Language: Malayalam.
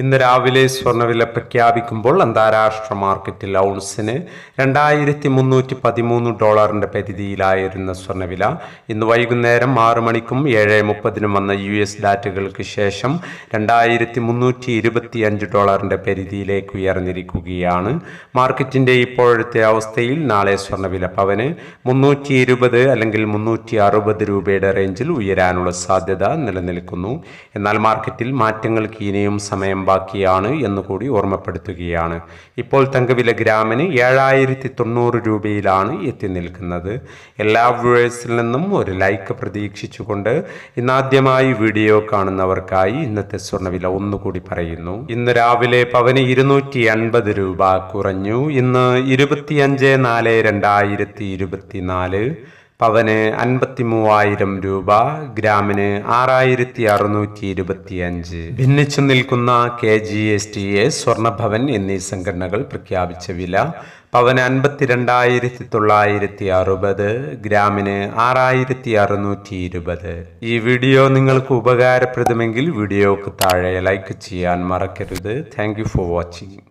ഇന്ന് രാവിലെ സ്വർണവില പ്രഖ്യാപിക്കുമ്പോൾ അന്താരാഷ്ട്ര മാർക്കറ്റിൽ ഔൺസിന് രണ്ടായിരത്തി മുന്നൂറ്റി പതിമൂന്ന് ഡോളറിന്റെ പരിധിയിലായിരുന്ന സ്വർണവില ഇന്ന് വൈകുന്നേരം ആറ് മണിക്കും ഏഴ് മുപ്പതിനും വന്ന യു എസ് ഡാറ്റകൾക്ക് ശേഷം രണ്ടായിരത്തി മുന്നൂറ്റി ഇരുപത്തി അഞ്ച് ഡോളറിന്റെ പരിധിയിലേക്ക് ഉയർന്നിരിക്കുകയാണ്. മാർക്കറ്റിന്റെ ഇപ്പോഴത്തെ അവസ്ഥയിൽ നാളെ സ്വർണവില പവന് മുന്നൂറ്റി ഇരുപത് അല്ലെങ്കിൽ മുന്നൂറ്റി അറുപത് രൂപയുടെ റേഞ്ചിൽ ഉയരാനുള്ള സാധ്യത നിലനിൽക്കുന്നു. എന്നാൽ മാർക്കറ്റിൽ മാറ്റങ്ങൾക്ക് ഇനിയും സമയം ബാക്കിയാണ് എന്നുകൂടി ഓർമ്മപ്പെടുത്തുകയാണ്. ഇപ്പോൾ തങ്കവില ഗ്രാമിന് ഏഴായിരത്തി തൊണ്ണൂറ് രൂപയിലാണ് എത്തി നിൽക്കുന്നത്. എല്ലാ വ്യൂവേഴ്സിൽ നിന്നും ഒരു ലൈക്ക് പ്രതീക്ഷിച്ചുകൊണ്ട് ഇന്നാദ്യമായി വീഡിയോ കാണുന്നവർക്കായി ഇന്നത്തെ സ്വർണവില ഒന്നുകൂടി പറയുന്നു. ഇന്ന് രാവിലെ പവന് ഇരുന്നൂറ്റി എൺപത് രൂപ കുറഞ്ഞു. ഇന്ന് ഇരുപത്തിയഞ്ച് നാല് രണ്ടായിരത്തി ഇരുപത്തിനാല് പവന് അൻപത്തി മൂവായിരം രൂപ ഗ്രാമിന് ആറായിരത്തി അറുന്നൂറ്റി ഇരുപത്തി അഞ്ച് ഭിന്നിച്ചു നിൽക്കുന്ന K G S T A Swarnabhavan എന്നീ സംഘടനകൾ പ്രഖ്യാപിച്ച വില പവന് അൻപത്തിരണ്ടായിരത്തി തൊള്ളായിരത്തി അറുപത് ഗ്രാമിന് ആറായിരത്തി അറുന്നൂറ്റി ഇരുപത് ഈ വീഡിയോ നിങ്ങൾക്ക് ഉപകാരപ്രദമെങ്കിൽ വീഡിയോക്ക് താഴെ ലൈക്ക് ചെയ്യാൻ മറക്കരുത്. Thank for watching